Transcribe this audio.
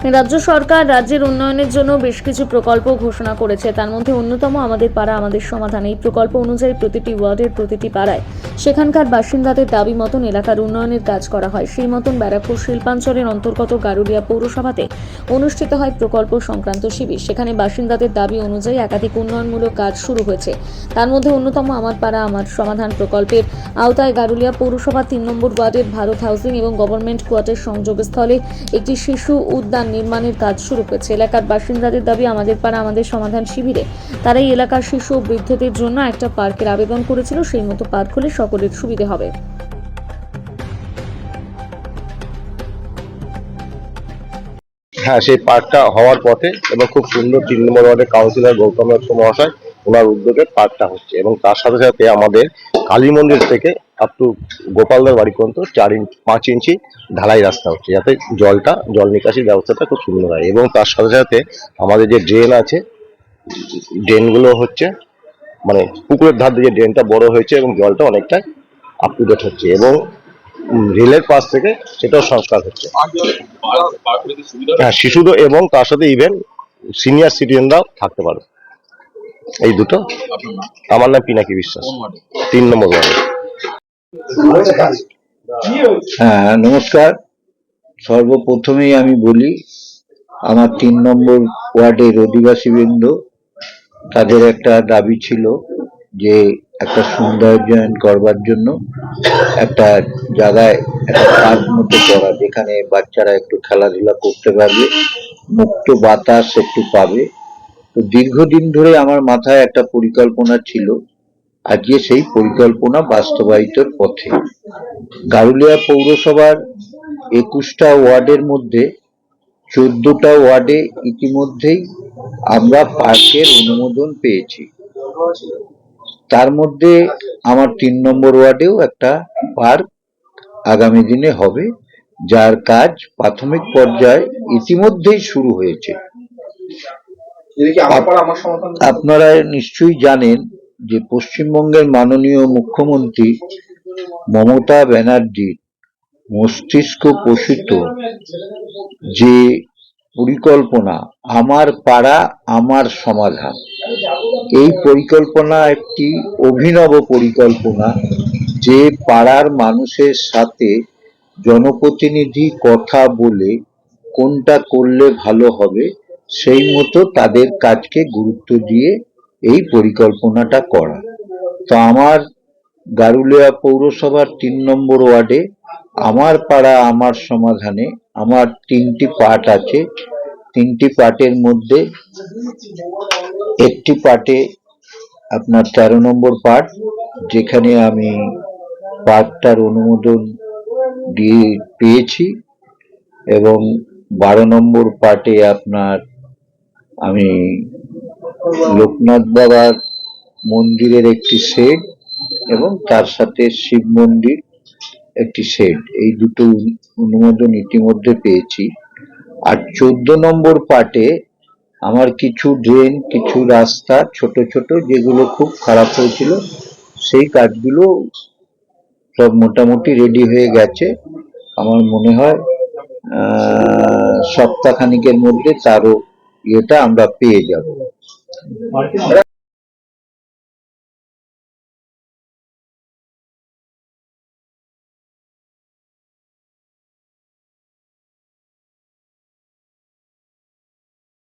রাজ্য সরকার রাজ্যের উন্নয়নের জন্য বেশ কিছু প্রকল্প ঘোষণা করেছে। তার মধ্যে অন্যতম আমাদের পাড়া, আমাদের সমাধান। এই প্রকল্প অনুযায়ী প্রতিটি ওয়ার্ডের প্রতিটি পাড়ায় সেখানকার বাসিন্দাদের দাবি মতন এলাকার উন্নয়নের কাজ করা হয়। সেই মতন ব্যারাকপুর শিল্পাঞ্চলের অন্তর্গত গারুলিয়া পৌরসভাতে অনুষ্ঠিত হয় প্রকল্প সংক্রান্ত শিবির। সেখানে বাসিন্দাদের দাবি অনুযায়ী একাধিক উন্নয়নমূলক কাজ শুরু হয়েছে। তার মধ্যে অন্যতম আমার পাড়া, আমার সমাধান প্রকল্পের আওতায় গারুলিয়া পৌরসভা তিন নম্বর ওয়ার্ডের ভারত হাউসিং এবং গভর্নমেন্ট কোয়ার্টার সংযোগস্থলে একটি শিশু উদ্যান নির্মাণের কাজ শুরু হয়েছে এলাকার বাসিন্দাদের দাবি, আমাদের পাড়া আমাদের সমাধান শিবিরে তারা এই এলাকার শিশু ও বৃদ্ধদের জন্য একটা পার্কের আবেদন করেছিল। সেই মতো পার্ক হলে সকলের সুবিধে হবে। হ্যাঁ সেই পার্কটা হওয়ার পথে এবং খুব সুন্দর তিন নম্বর ওয়ার্ডের কাউন্সিলর গৌতম মহাশয় ওনার উদ্যোগে পার্কটা হচ্ছে এবং তার সাথে সাথে আমাদের কালী মন্দির থেকে আপ টু গোপালদার বাড়ি পর্যন্ত চার ইঞ্চ পাঁচ ইঞ্চি ঢালাই রাস্তা হচ্ছে, যাতে জলটা, জল নিকাশির ব্যবস্থাটা খুব সুন্দর হয়। এবং তার সাথে সাথে আমাদের যে ড্রেন আছে, ড্রেনগুলো হচ্ছে মানে পুকুরের ধার দিয়ে ড্রেনটা বড় হয়েছে এবং জলটা অনেকটা আপ টু ডেট হচ্ছে এবং রেলের পাশ থেকে সেটাও সংস্কার হচ্ছে। হ্যাঁ শিশুদের এবং তার সাথে ইভেন সিনিয়র সিটিজেনরাও থাকতে পারে এই দুটো। আমার নাম পিনাকি বিশ্বাস। তিন নম্বর ওয়ার্ডে। হ্যাঁ নমস্কার। সর্বপ্রথমেই আমি বলি, আমার তিন নম্বর ওয়ার্ডের অধিবাসীবৃন্দ তাদের একটা দাবি ছিল যে একটা সৌন্দর্যায়ন করবার জন্য একটা জায়গায় একটা পার্ক মতো করা, যেখানে বাচ্চারা একটু খেলাধুলা করতে পারবে, মুক্ত বাতাস একটু পাবে। তো দীর্ঘদিন ধরে আমার মাথায় একটা পরিকল্পনা ছিল আজকে সেই পরিকল্পনা বাস্তবায়িতর পথে। গারুলিয়া পৌরসভার একুশটা ওয়ার্ডের মধ্যে চোদ্দটা ওয়ার্ডে ইতিমধ্যেই আমরা পার্কের অনুমোদন পেয়েছি। তার মধ্যে আমার তিন নম্বর ওয়ার্ডেও একটা পার্ক আগামী দিনে হবে যার কাজ প্রাথমিক পর্যায়ে ইতিমধ্যেই শুরু হয়েছে। আপনারা নিশ্চয়ই জানেন যে পশ্চিমবঙ্গের মাননীয় মুখ্যমন্ত্রী মমতা ব্যানার্জির মস্তিষ্ক পোষিত যে পরিকল্পনা, আমার পাড়া, আমার সমাধান। এই পরিকল্পনা একটি অভিনব পরিকল্পনা যে পাড়ার মানুষের সাথে জনপ্রতিনিধি কথা বলে কোনটা করলে ভালো হবে, সেই মতো তাদের কাজকে গুরুত্ব দিয়ে এই পরিকল্পনাটা করা। তো আমার গারুলিয়া পৌরসভার তিন নম্বর ওয়ার্ডে, আমার পাড়া, আমার সমাধানে আমার তিনটি পার্ট আছে। তিনটি পার্টের মধ্যে একটি পার্টে আপনার তেরো নম্বর পার্ট যেখানে আমি পার্কটার অনুমোদন দিয়ে পেয়েছি এবং বারো নম্বর পার্টে আপনার আমি লোকনাথ বাবার মন্দিরের একটি শেড এবং তার সাথে শিব মন্দির একটি শেড এই দুটো অনুমোদন ইতিমধ্যে পেয়েছি। আর চোদ্দ নম্বর পার্টে আমার কিছু ড্রেন কিছু রাস্তা ছোট ছোট যেগুলো খুব খারাপ হয়েছিল, সেই কাজগুলো সব মোটামুটি রেডি হয়ে গেছে। আমার মনে হয় সপ্তাহখানিকের মধ্যে তারও ইয়েটা আমরা পেয়ে যাব। Gracias.